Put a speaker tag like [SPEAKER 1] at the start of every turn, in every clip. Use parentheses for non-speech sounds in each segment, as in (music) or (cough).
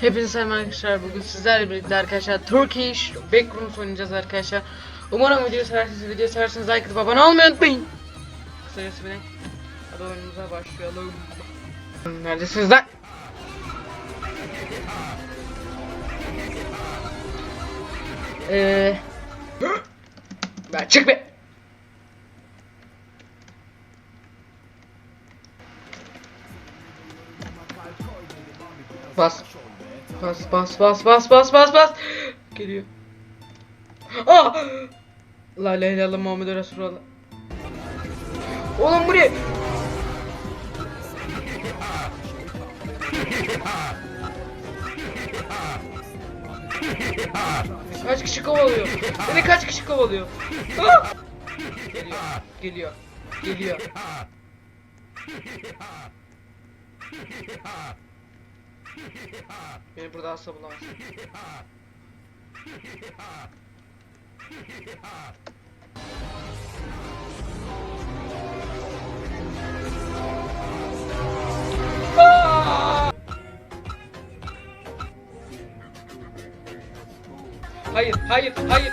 [SPEAKER 1] Hepinize selam arkadaşlar. Bugün sizlerle birlikte arkadaşlar Turkish Backrooms oynayacağız arkadaşlar. Umarım videoyu seversiniz. Videoyu seversiniz like atıp abone olmayı unutmayın. Kısacası bile. Hadi oyunumuza başlayalım. Neredesiniz lan? Eee... Ben çık be! Bas. Bas bas bas bas bas bas bas. Geliyor. Ah! La ilahe illallah Muhammed Resulullah. Oğlum bu ne? Kaç kişi kovalıyor? Beni kaç kişi kovalıyor? Ah! Geliyor. Geliyor. Geliyor. (laughs) Beni burada asla bulamaz. Aa! Hayır, hayır, hayır.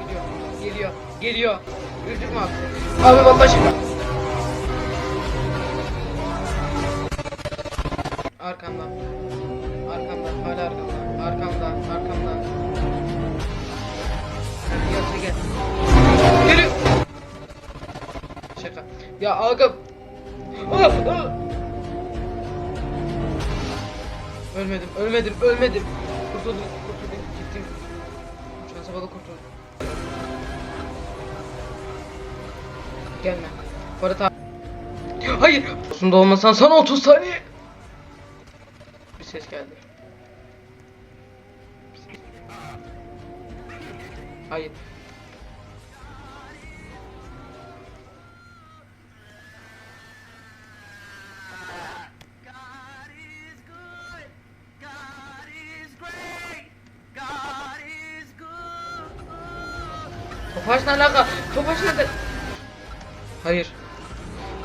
[SPEAKER 1] Geliyor, geliyor, geliyor. Öldürme abi. Abi vallahi şimdi. Arkamdan. Arkamdan, hala. Arkamdan, arkamdan. Yoksa gel. Geliyor. Şaka. Ya aga. Ölmedim, ölmedim, ölmedim. Kurtuldum, kurtuldum, gittim. Şansa bala kurtuldum. Gelme. Barut abi. Hayır. Aslında olmasan sana 30 saniye. Ses geldi. Hayır. Ne alaka? Tofaş nerede? Hayır.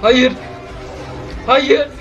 [SPEAKER 1] Hayır. Hayır.